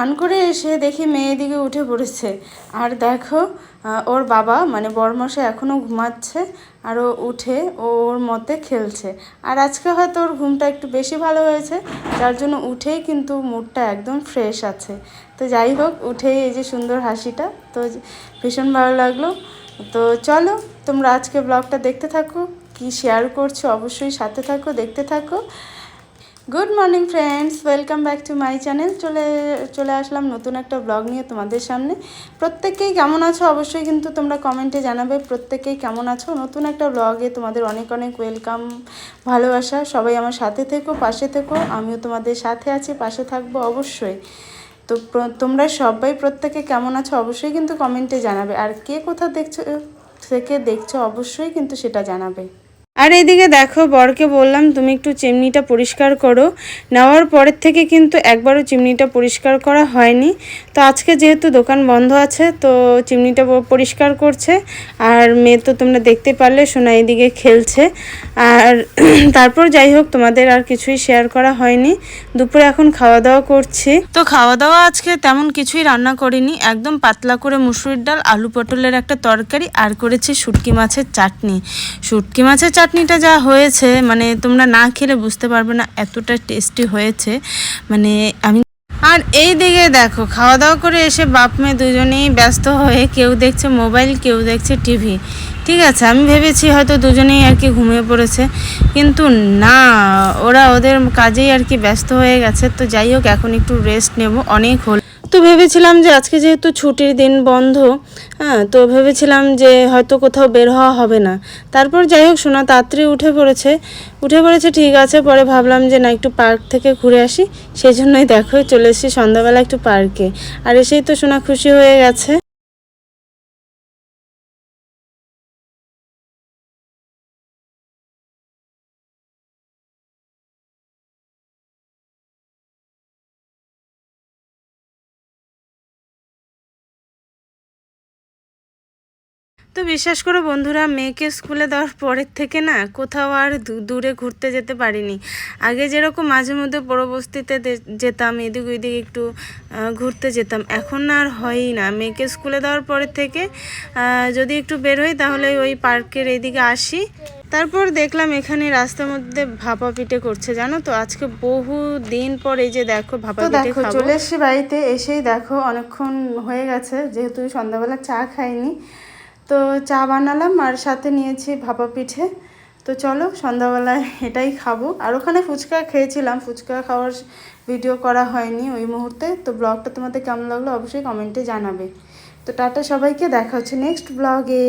স্নান করে এসে দেখি মেয়ে দিকে উঠে পড়েছে। আর দেখো ওর বাবা মানে বরমশাই এখনও ঘুমাচ্ছে আর ও উঠে ওর মতে খেলছে। আর আজকে হয়তো ওর ঘুমটা একটু বেশি ভালো হয়েছে, যার জন্য উঠেই কিন্তু মুডটা একদম ফ্রেশ আছে। তো যাই হোক, উঠেই এই যে সুন্দর হাসিটা, তো ভীষণ ভালো লাগল। তো চলো, তোমরা আজকে ব্লগটা দেখতে থাকো, কি শেয়ার করছ অবশ্যই সাথে থাকো, দেখতে থাকো। Good morning friends welcome back to my channel চলে চলে আসলাম নতুন একটা ব্লগ নিয়ে তোমাদের সামনে। প্রত্যেকেই কেমন আছো? অবশ্যই কিন্তু তোমরা কমেন্টে জানাবে প্রত্যেকেই কেমন আছো? নতুন একটা ব্লগে তোমাদের অনেক অনেক ওয়েলকাম ভালোবাসা। সবাই আমার সাথে থেকো, পাশে থেকো। আমিও তোমাদের সাথে আছি, পাশে থাকব অবশ্যই। তো তোমরা সবাই প্রত্যেকে কেমন আছো? অবশ্যই কিন্তু কমেন্টে জানাবে। আর কে কোথা দেখছ থেকে দেখছ, অবশ্যই কিন্তু সেটা জানাবে। আর এইদিকে দেখো, বরকে বললাম, তুমি একটু চিমনিটা পরিষ্কার করো। নেওয়ার পরের থেকে কিন্তু একবারও চিমনিটা পরিষ্কার করা হয়নি। তো আজকে যেহেতু দোকান বন্ধ আছে, তো চিমনিটা পরিষ্কার করছে। আর মেয়ে তো তোমরা দেখতে পারলে, সোনা এইদিকে খেলছে। আর তারপর যাই হোক, তোমাদের আর কিছুই শেয়ার করা হয়নি। দুপুরে এখন খাওয়া দাওয়া করছি। তো খাওয়া দাওয়া আজকে তেমন কিছুই রান্না করিনি। একদম পাতলা করে মুসুরির ডাল, আলু পটলের একটা তরকারি, আর করেছি শুটকি মাছের চাটনি। শুটকি মাছের চাটনিটা যা হয়েছে মানে তোমরা না খেলে বুঝতে পারবে না এতটা টেস্টি হয়েছে। মানে আমি আর এই দিকে দেখো, খাওয়া দাওয়া করে এসে বাপ মেয়ে দুজনেই ব্যস্ত হয়ে কেউ দেখছে মোবাইল, কেউ দেখছে টিভি। ঠিক আছে, আমি ভেবেছি হয়তো দুজনেই আর কি ঘুমিয়ে পড়েছে। কিন্তু না, ওরা ওদের কাজেই আর কি ব্যস্ত হয়ে গেছে। তো যাই হোক, এখন একটু রেস্ট নেব। অনেক হল তো ভেবেছিলাম যে আজকে যেহেতু ছুটির দিন বন্ধ হ্যাঁ তো ভেবেছিলাম যে হয়তো কোথাও বের হওয়া হবে না। তারপর যাই হোক, সোনা তাড়াতাড়ি উঠে পড়েছে। উঠে পড়েছে, ঠিক আছে, পরে ভাবলাম যে না, একটু পার্ক থেকে ঘুরে আসি। সেই জন্যই দেখো, চলে এসেছি সন্ধ্যাবেলা একটু পার্কে। আর এসেই তো সোনা খুশি হয়ে গেছে। তো বিশ্বাস করো বন্ধুরা মেয়েকে স্কুলে দেওয়ার পরের থেকে না কোথাও আর দূরে ঘুরতে যেতে পারিনি। আগে যেরকম মাঝে মধ্যে পরবস্তিতে যেতাম এদিক ওইদিক একটু ঘুরতে যেতাম। এখন আর হয়ই না। মেয়েকে স্কুলে দেওয়ার পরের থেকে যদি একটু বের হই তাহলে ওই পার্কের এইদিকে আসি। তারপর দেখলাম এখানে রাস্তার মধ্যে ভাপা পিঠে করছে জানো তো? আজকে বহু দিন পর এই যে দেখো ভাপা পিঠে খাব। চলে এসেছি বাড়িতে এসেই দেখো অনেকক্ষণ হয়ে গেছে। যেহেতু সন্ধ্যাবেলা চা খাইনি তো চা বানালাম আর সাথে নিয়েছি ভাপা পিঠে। তো চলো, সন্ধ্যাবেলায় এটাই খাব। আর ওখানে ফুচকা খেয়েছিলাম, ফুচকা খাওয়ার ভিডিও করা হয়নি ওই মুহূর্তে। তো ব্লগটা তোমাদের কেমন লাগল অবশ্যই কমেন্টে জানাবে। তো টাটা সবাইকে, দেখা হচ্ছে নেক্সট ব্লগে